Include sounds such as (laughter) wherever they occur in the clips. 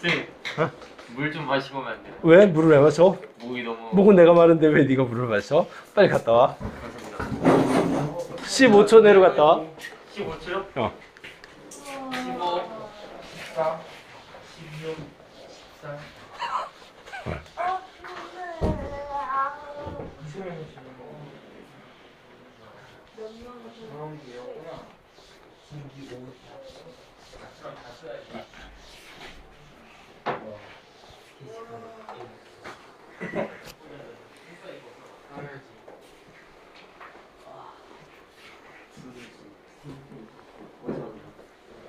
쌤, 어? 물좀 마시고 오면 안 돼요? 왜 물을 왜 마셔? 목이 너무 목은 내가 마른데 왜 네가 물을 마셔? 빨리 갔다 와. 감사합니다. 15초 내로 갔다 와. 15초요? 어. 15, 14, 16, 14.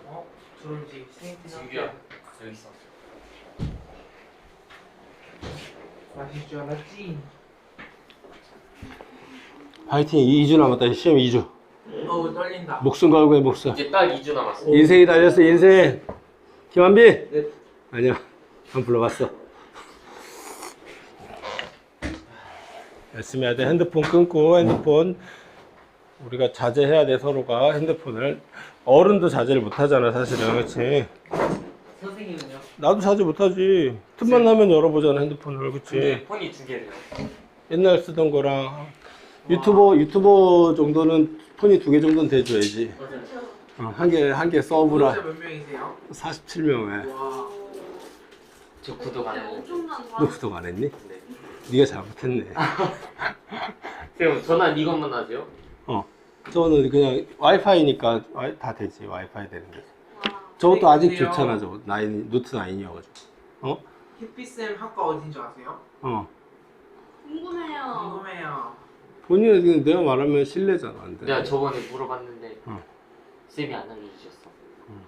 어? 저런지 생긴 진규야, 여기 있어. 마실 줄 알았지? 파이팅 2주 남았다. 시험 2주. 어우 떨린다 목숨 걸고 해 목숨. 이제 딱 2주 남았어. 인생이 달렸어 인생. 김한비. 네. 아니야. 한 불러봤어. 열심히 해야 돼. 핸드폰 끊고 핸드폰 우리가 자제해야 돼 서로가 핸드폰을 어른도 자제를 못 하잖아 사실은 그렇지. 나도 자제 못하지. 틈만 나면 열어보잖아 핸드폰을 그렇지. 근데 폰이 두 개래요. 옛날 쓰던 거랑 유튜버 유튜버 정도는 폰이 두 개 정도는 돼줘야지. 어, 한개 한 개 구독자 서브라 몇 명이세요? 47명 왜? 와 저 구독 안 했는데. 엄청난 너 구독 안 했니? 네. 네가 잘못했네. (laughs) 쌤, 전화 이것만 하세요? 어. 저는 그냥 와이파이니까 와이- 다 되지 와이파이 되는데. 저것도 아직 근데요. 좋잖아 저거 나인 노트 9이어가지고. 어? 햇빛쌤 학과 어딘 줄 아세요? 어. 궁금해요. 궁금해요 본인은 그냥 내가 말하면 실례잖아 안 돼. 내가 저번에 물어봤는데 어. 쌤이 안 알려주셨어. 음.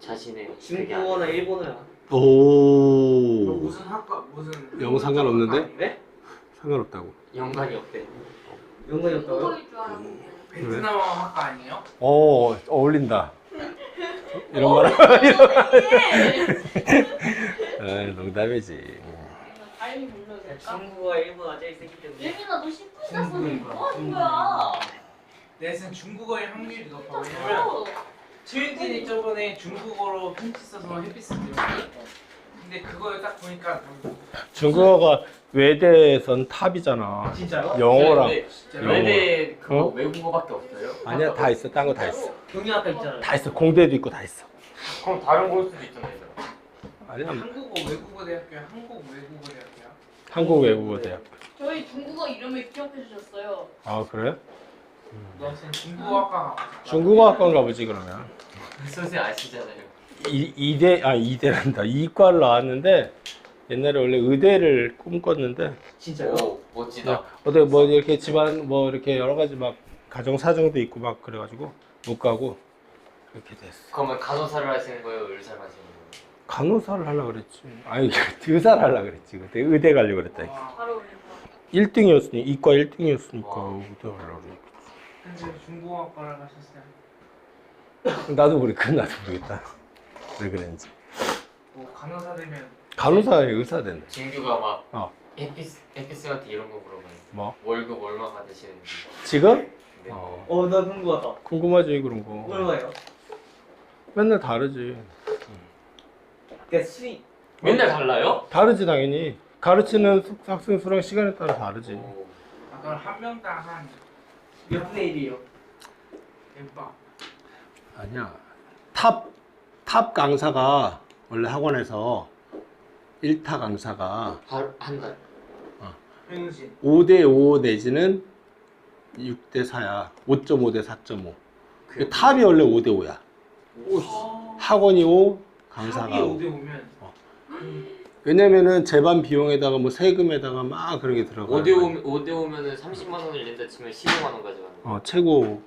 자신의 중국어나 일본어야. 너 오. 무슨 학과 무슨 영어 상관없는데? 아닌데? 상관없다고. 연관이 없대. 연관이 없다고요? 궁금할 줄 알았는데. 베트남 학과 아니에요? 어 어울린다. 이런 말. 에 농담이지. 발음이 불러줄까? 중국어, 일본어 제일 세기 때문에. 예민아 너 10분 잤어. 중국인가? 뭐 하는 거야? 중국어의 확률이 높아 왜냐면 어. 최윤진이 저번에 중국어로 편지 써서 햇빛을 배웠거든 근데 그걸 딱 보니까 중국어가 외대에선 탑이잖아. 진짜요? 영어랑 근데 진짜요? 외대 그거 어? 외국어밖에 없어요? 아니야 다 있어. 딴 거 다 있어. 경영학과 있잖아요. 다 있어. 공대도 있고 다 있어. 그럼 다른 걸 수도 있잖아요. 아니야 한국어 외국어 대학교야 한국 외국어 대학교야 한국 외국어 대학. 저희 중국어 이름을 기억해 주셨어요. 아 그래? 너 지금 중국어 학과 가봐 중국어 학과인가 보지 그러면. 선생 아시잖아요. 이, 이대 아 이대란다. 이과를 나왔는데 옛날에 원래 의대를 꿈꿨는데 진짜요? 오 멋지다. 어디 뭐 이렇게 집안 뭐 이렇게 여러 가지 막 가정 사정도 있고 막 그래가지고 못 가고 그렇게 됐어. 그러면 간호사를 하시는 거예요? 의사를 하시는 거예요? 간호사를 하려 그랬지. 아니 (laughs) 의사를 하려 그랬지. 그때 의대 가려고 그랬다. 와, 바로 올린 거. 1등이었으니 이과 1등이었으니까 와. 의대 하려 그래. 근데 중국어 학과를 가셨어요 나도 모르 그 나도 모르겠다. (laughs) 왜 그랬는지. 뭐 간호사 되면 간호사에 의사 된다. 진규가 막 어. 에피스 에피스한테 이런 거 물어봐요. 뭐 월급 얼마 받으시는지. 지금? 네. 어. 어, 나 궁금하다. 궁금하지 그런 거. 얼마예요? 맨날 다르지. 그러니까 수익. 맨날 달라요? 다르지 당연히. 가르치는 수- 학생 수랑 시간에 따라 다르지. 오. 아, 그럼 한 명당 한몇 분의 1이에요? 대박 아니야. 탑, 탑 강사가 원래 학원에서 1타 강사가 하루 한 달. 현신 5대5 내지는 6대4야. 5.5 대 4.5. 그 탑이 원래 5대5야. 학원이 5, 강사가 합이 5. 5대 오면 왜냐면은 재반 비용에다가 뭐 세금에다가 막 그런 게 들어가. 5대 5 5대 5면은 30만 원을 낸다 치면 15만 원 가져가는 거. 어, 최고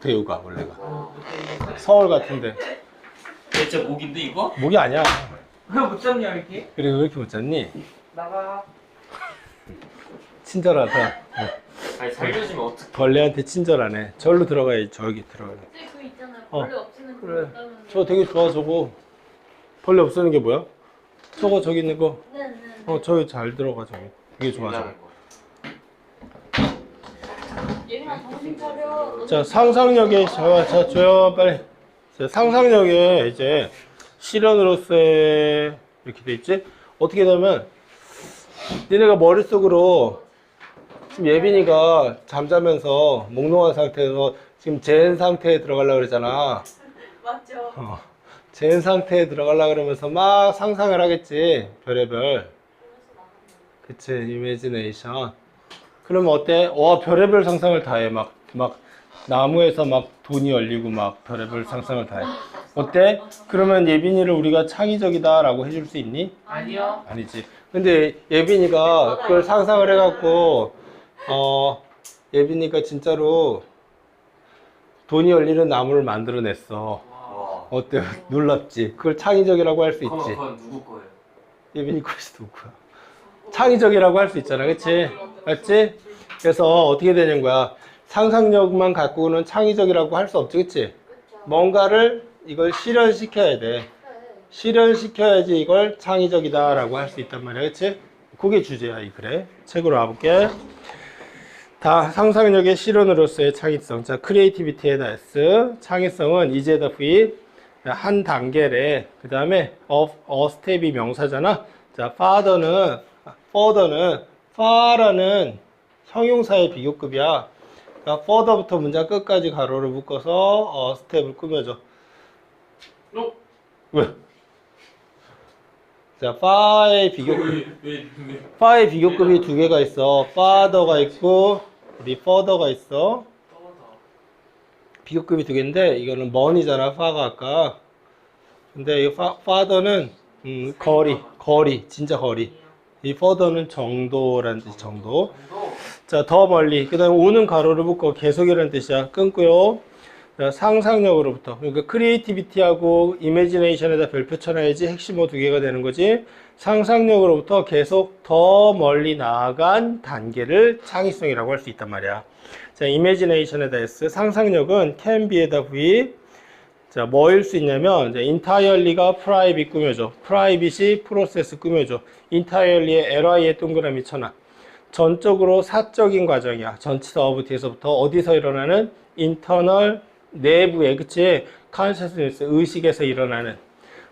대우가 원래가. 어, 그때 서울 같은데. 진짜 목인데 이거? 목이 아니야. 왜 못 잡냐 이렇게? 그리고 왜 이렇게 못 잤니? 나가 (laughs) 친절하다. 아니 살려주면 어떡해? 벌레한테 친절하네. 절로 들어가야지. 저기 들어가. 그 있잖아요. 어. 벌레 없애는 그래. 거 있다면. 저 되게 좋아 저거. 벌레 없애는 게 뭐야? 저거 저기 있는 거. 네 네. 어 저기 잘 들어가 저기. 되게 좋아 저거. 예민아 정신 차려. 너자 상상력에 자, 자 조용 빨리. 자, 상상력에 이제 실현으로서의 이렇게 돼 있지? 어떻게 되면 니네가 머릿속으로 지금 예빈이가 잠자면서 몽롱한 상태에서 지금 젠 상태에 들어가려고 그러잖아. 맞죠? 어, 젠 상태에 들어가려고 그러면서 막 상상을 하겠지. 별의별. 그치, 이미지네이션. 그러면 어때? 와, 별의별 상상을 다 해. 막, 막, 나무에서 막 돈이 열리고 막 별의별 상상을 다 해. 어때? 그러면 예빈이를 우리가 창의적이다 라고 해줄 수 있니? 아니요. 아니지. 근데 예빈이가 그걸 상상을 해갖고, 어, 예빈이가 진짜로 돈이 열리는 나무를 만들어냈어. 와. 어때? (laughs) 놀랍지? 그걸 창의적이라고 할 수 그건, 있지. 그건 누구 거예요? 예빈이 것이 누구야? 창의적이라고 할 수 있잖아. 그치? 맞지? 그래서 어떻게 되는 거야? 상상력만 갖고는 창의적이라고 할 수 없지. 그치? 뭔가를 이걸 실현시켜야 돼. 실현시켜야지 이걸 창의적이다라고 할 수 있단 말이야. 그치? 그게 주제야, 이 글에. 책으로 와볼게. 다 상상력의 실현으로서의 창의성. 자, 크리에이티비티에다 S. 창의성은 이제다 V. 한 단계래. 그 다음에 어, 어 스텝이 명사잖아. 자, father는, further는, far라는 형용사의 비교급이야. 그러니까 further부터 문장 끝까지 가로를 묶어서 어 스텝을 꾸며줘. 어? 왜? 자, far의 비교급. 왜, 왜? 파의 비교급이 두 개가 있어. father가 있고, further가 있어. 비교급이 두 개인데, 이거는 money잖아, fa가 아까. 근데 이 father는, 음, 거리, 거리, 진짜 거리. 이 further는 정도라는 뜻, 정도. 자, 더 멀리. 그 다음에 오는 가로를 묶어 계속이라는 뜻이야. 끊고요. 자, 상상력으로부터. 그러니까 크리에이티비티하고 이미지네이션에다 별표 쳐놔야지 핵심어 두 개가 되는 거지. 상상력으로부터 계속 더 멀리 나아간 단계를 창의성이라고 할 수 있단 말이야. 자, 이미지네이션에다 S. 상상력은 be에다 V. 자, 뭐일 수 있냐면, 이제 entirely가 private 꾸며줘. private이 process 꾸며줘. entirely에 li에 동그라미 쳐놔. 전적으로 사적인 과정이야. 전치사 of 뒤에서부터 어디서 일어나는 internal 내부에 그치? consciousness 의식에서 일어나는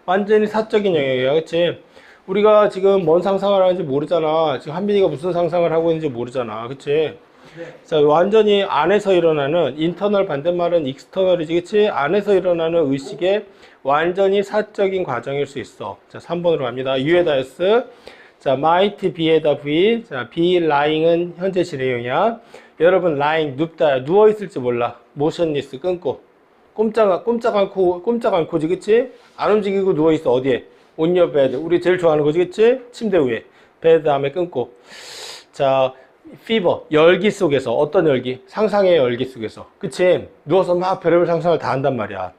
완전히 사적인 영역이야. 그치? 우리가 지금 뭔 상상을 하는지 모르잖아. 지금 한빈이가 무슨 상상을 하고 있는지 모르잖아. 그치? 자, 완전히 안에서 일어나는 인터널 반대말은 익스터널이지. 그치? 안에서 일어나는 의식의 완전히 사적인 과정일 수 있어. 자, 3번으로 갑니다. U에다 S. 자, might be에다 V. 자, be lying은 현재 진행형이야. 여러분, lying 눕다. 누워 있을지 몰라. Motionless 끊고. 꼼짝, 꼼짝 않고, 꼼짝 않고지, 그치? 안 움직이고 누워 있어. 어디에? your bed. 우리 제일 좋아하는 거지, 그치? 침대 위에. bed 다음에 끊고. 자, fever. 열기 속에서. 어떤 열기? 상상의 열기 속에서. 그치? 누워서 막 별의별 상상을 다 한단 말이야.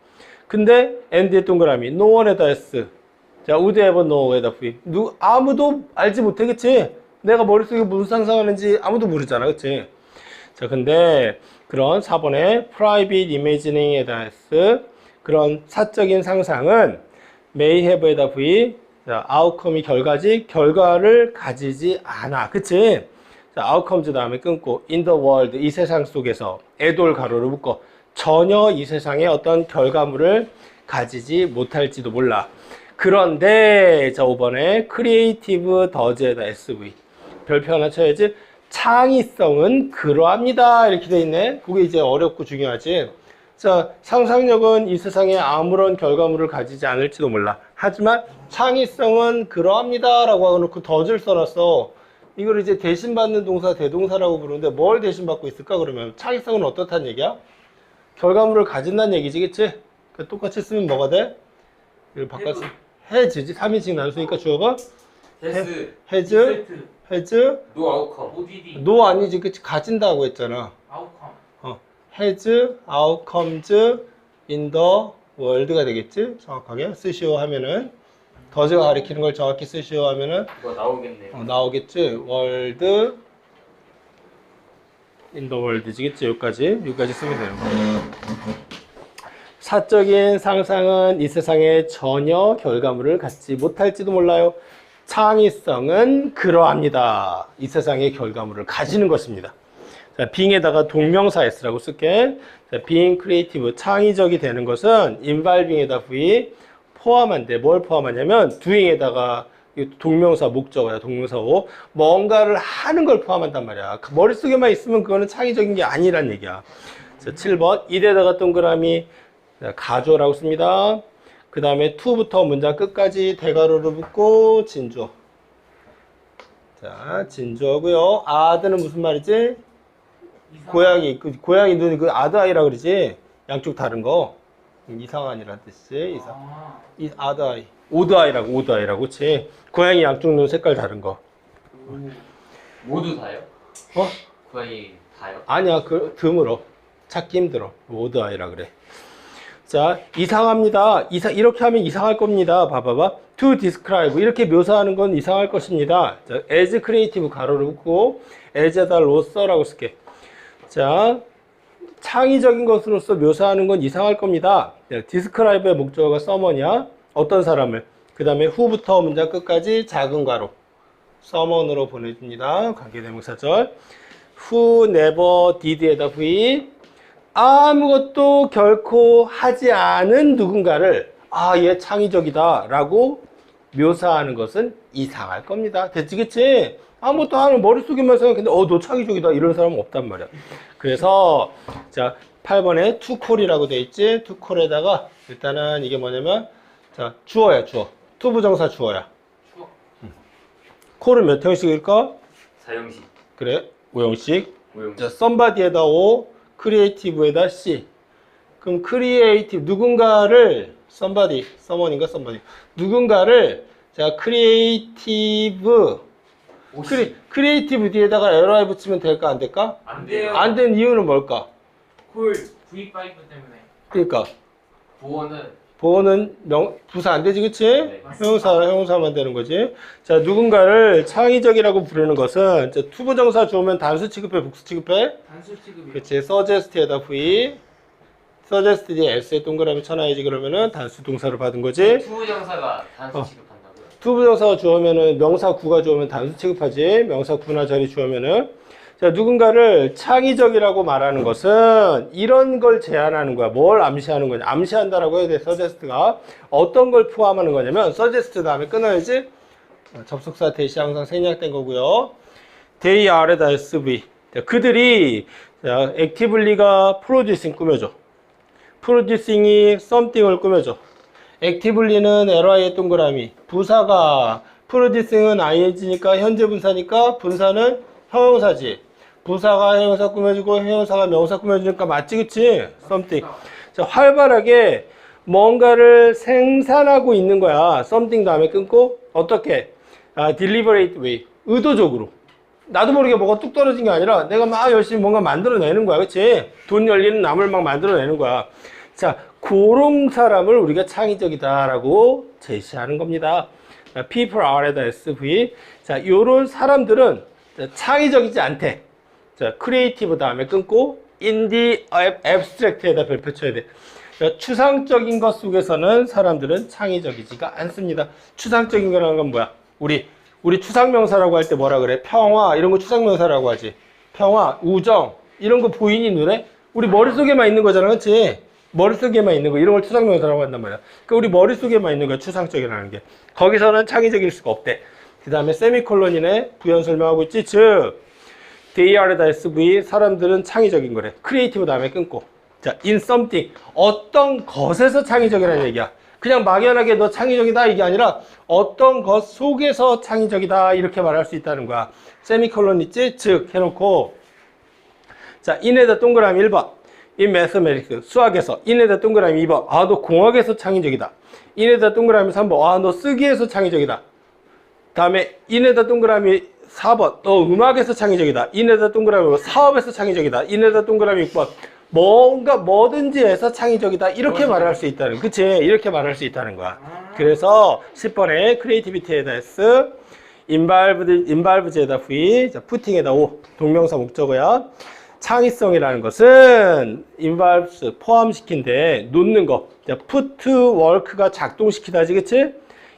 근데, end에 동그라미. one에다 S. 자, would ever know에다 V. 누, 아무도 알지 못해, 그치? 내가 머릿속에 무슨 상상하는지 아무도 모르잖아, 그치? 자, 근데 그런 4번의 private imagining에다 S. 그런 사적인 상상은 may have에다 V. 자, outcome이 결과지, 결과를 가지지 않아. 그치? 자, outcomes 다음에 끊고, in the world, 이 세상 속에서, 애돌 가로를 묶어, 전혀 이 세상에 어떤 결과물을 가지지 못할지도 몰라. 그런데, 자, 5번에 creative does에다 SV. 별표 하나 쳐야지. 창의성은 그러합니다. 이렇게 돼 있네. 그게 이제 어렵고 중요하지. 자, 상상력은 이 세상에 아무런 결과물을 가지지 않을지도 몰라. 하지만 창의성은 그러합니다. 라고 하고 덫을 써놨어. 이걸 이제 대신 받는 동사, 대동사라고 부르는데 뭘 대신 받고 있을까? 그러면 창의성은 어떻다는 얘기야? 결과물을 가진다는 얘기지, 그치? 그 똑같이 쓰면 뭐가 돼? 이걸 바꿔서 해지지. 3인칭 난수니까 주어가 해즈. 해즈, 노 아웃컴 ODD. 노 아니지, 그치? 가진다고 했잖아. 아웃컴. has outcomes in the world가 되겠지? 정확하게 쓰시오 하면은 더즈가 가리키는 걸 정확히 쓰시오 하면은 이거 나오겠네요 어, 나오겠지? world in the world지겠지? 여기까지 여기까지 쓰면 거야. 사적인 상상은 이 세상에 전혀 결과물을 갖지 못할지도 몰라요. 창의성은 그러합니다. 이 세상의 결과물을 가지는 것입니다. 자, being에다가 동명사 s라고 쓸게. 자, being creative, 창의적이 되는 것은 involving에다 v, 포함한데 뭘 포함하냐면 이 동명사 목적어야 동명사고 뭔가를 하는 걸 포함한단 말이야 그 머릿속에만 있으면 그거는 창의적인 게 아니란 얘기야 자, 7번 이대다가 동그라미 자, 가조라고 씁니다 그 다음에 to부터 문장 끝까지 대괄호를 붙고 진주어 자 진주어고요. 아드는 무슨 말이지? 이상- 고양이 그 고양이 눈이 그 아드 아이라 그러지? 양쪽 다른 거. 음, 이상한이란 뜻이 이상. 아, 이 아드 아이. 오드 아이라고 오드 아이라고 그치? 고양이 양쪽 눈 색깔 다른 거. 모두 다요? 어? 고양이 다요? 아니야 그 드물어. 찾기 힘들어. 오드 아이라 그래 자 이상합니다. 이상 이렇게 하면 이상할 겁니다. 봐봐봐. To describe. 이렇게 묘사하는 건 이상할 것입니다. 자, as creative 가로를 붙고 as다로서라고 쓸게. 자 창의적인 것으로서 묘사하는 건 이상할 겁니다. 자, describe의 목적어가 someone이야 어떤 사람을? 그 다음에 who부터 문장 끝까지 작은 가로. someone으로 보내줍니다. 관계대명사절. Who never did에다 v 아무것도 결코 하지 않은 누군가를 아 얘 창의적이다 라고 묘사하는 것은 이상할 겁니다. 됐지 그치? 아무것도 하는 머릿속에만 생각했는데 어 너 창의적이다. 이런 사람은 없단 말이야. 그래서 자 8번에 to call이라고 돼 있지? call에다가 일단은 이게 뭐냐면 자 주어야 주어. to 부정사 주어야. 추워. call은 몇 형식일까? 사형식. 그래 5형식. 오형식. 자, somebody에다 Creative에다 C. 그럼 creative 누군가를 somebody, someone인가 somebody 누군가를 자 creative 크리, creative 뒤에다가 ly 붙이면 될까 안 될까? 안 돼요. 안 된 이유는 뭘까? 콜 V5 때문에. 그러니까 보어는 보어는 명 부사 안 되지 그치? 네. 형용사 형용사만 되는 거지. 자 누군가를 창의적이라고 부르는 것은 자, 투부정사 주어면 단수 취급해 복수 취급해? 단수 취급이요. 그치 suggest에다 v suggest 뒤에 s에 동그라미 쳐놔야지 그러면은 단수 동사로 받은 거지 투부정사가 단수 어. 취급한다고요? 투부정사가 주어면은 명사 구가 주어면 단수 취급하지 명사 구나 자리 주어면은 자 누군가를 창의적이라고 말하는 것은 이런 걸 제안하는 거야. 뭘 암시하는 거냐. 암시한다라고 해야 돼 suggest가. 어떤 걸 포함하는 거냐면 suggest 다음에 끊어야지. 어, 접속사 대시 항상 생략된 거고요. they are다 sv 자, 그들이 자, actively가 producing 꾸며줘. producing이 something을 꾸며줘. actively는 ly의 동그라미. 부사가 producing은 ing니까 현재 분사니까 분사는 형용사지 부사가 형용사 꾸며주고 형용사가 명사 꾸며주니까 맞지 그치? Something. 자, 활발하게 뭔가를 생산하고 있는 거야. Something 다음에 끊고 어떻게? 아, deliberate way. 의도적으로. 나도 모르게 뭐가 뚝 떨어진 게 아니라 내가 막 열심히 뭔가 만들어내는 거야 그치? 돈 열리는 나물 막 만들어내는 거야. 자 그런 사람을 우리가 창의적이다 라고 제시하는 겁니다. 자, people are다 sv 자 요런 사람들은 자, 창의적이지 않대 자 creative 다음에 끊고 the abstract에다 별표 쳐야 돼 자, 추상적인 것 속에서는 사람들은 창의적이지가 않습니다 추상적인 거라는 건 뭐야 우리 우리 추상명사라고 할 때 뭐라 그래? 평화 이런 거 추상명사라고 하지. 평화, 우정 이런 거 보이니 눈에? 우리 머릿속에만 있는 거잖아, 그렇지? 머릿속에만 있는 거 이런 걸 추상명사라고 한단 말이야. 그러니까 우리 머릿속에만 있는 거야, 추상적이라는 게. 거기서는 창의적일 수가 없대. 그 다음에 세미콜론이네 부연 설명하고 있지. 즉 DAR에다 SV 사람들은 창의적인 거래. 크리에이티브 다음에 끊고. 자, in something 어떤 것에서 창의적이라는 얘기야. 그냥 막연하게 너 창의적이다 이게 아니라 어떤 것 속에서 창의적이다 이렇게 말할 수 있다는 거야. 세미콜론 있지? 즉 해놓고 자, 인에다 동그라미 1번. in mathematics 수학에서 인에다 동그라미 2번. 아, 너 공학에서 창의적이다. 인에다 동그라미 3번. 아, 너 쓰기에서 창의적이다. 다음에 인에다 동그라미 4번. 너 음악에서 창의적이다. 인에다 동그라미 5번. 사업에서 창의적이다. 인에다 동그라미 6번. 뭔가 뭐든지 해서 창의적이다. 이렇게 말할 수 있다는. 그치? 이렇게 말할 수 있다는 거야. 그래서 10번에 크리에이티비티에다 S, 인발브, 인발브제에다 V, 자, 푸팅에다 O, 동명사 목적어야. 창의성이라는 것은 인발브스 포함시킨데 놓는 거. 자, put work가 작동시키다지, 그치?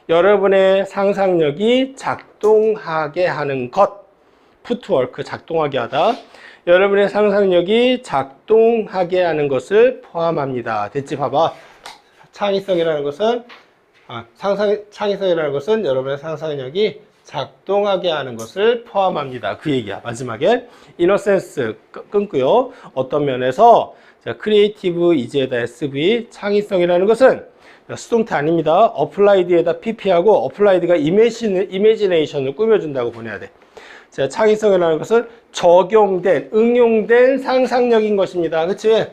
여러분의 상상력이 작동하게 하는 것. work 작동하게 하다. 여러분의 상상력이 작동하게 하는 것을 포함합니다. 됐지? 봐봐. 창의성이라는 것은 아, 상상, 창의성이라는 것은 여러분의 상상력이 작동하게 하는 것을 포함합니다. 그 얘기야. 마지막에 이너센스 끊고요. 어떤 면에서 자, 크리에이티브 이제다 SV 창의성이라는 것은 수동태 아닙니다. 어플라이드에다 PP하고 어플라이드가 이미지네, 이미지네이션을 꾸며준다고 보내야 돼. 자, 창의성이라는 것은 적용된, 응용된 상상력인 것입니다. 그치?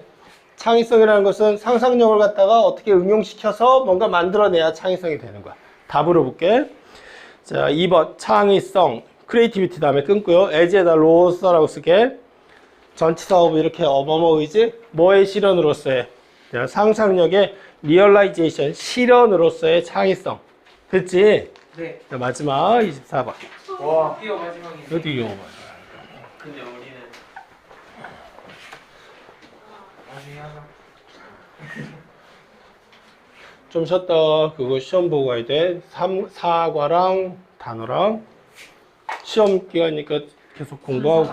창의성이라는 것은 상상력을 갖다가 어떻게 응용시켜서 뭔가 만들어내야 창의성이 되는 거야. 답으로 볼게. 자, 2번 창의성, 크리에이티비티 다음에 끊고요. 에지에다 로서라고 쓰게. 전치 사업을 이렇게 어머머의지 뭐의 실현으로서의 자, 상상력의 리얼라이제이션 실현으로서의 창의성. 됐지? 네. 자, 마지막 24번. 와. 드디어 마지막이네. 어디 이거 봐. 근데 우리는 나중에 하자. (laughs) 좀 쉬었다 그거 시험 보고 가야 돼. 삼, 사과랑 단어랑 시험 기간이니까 계속 공부하고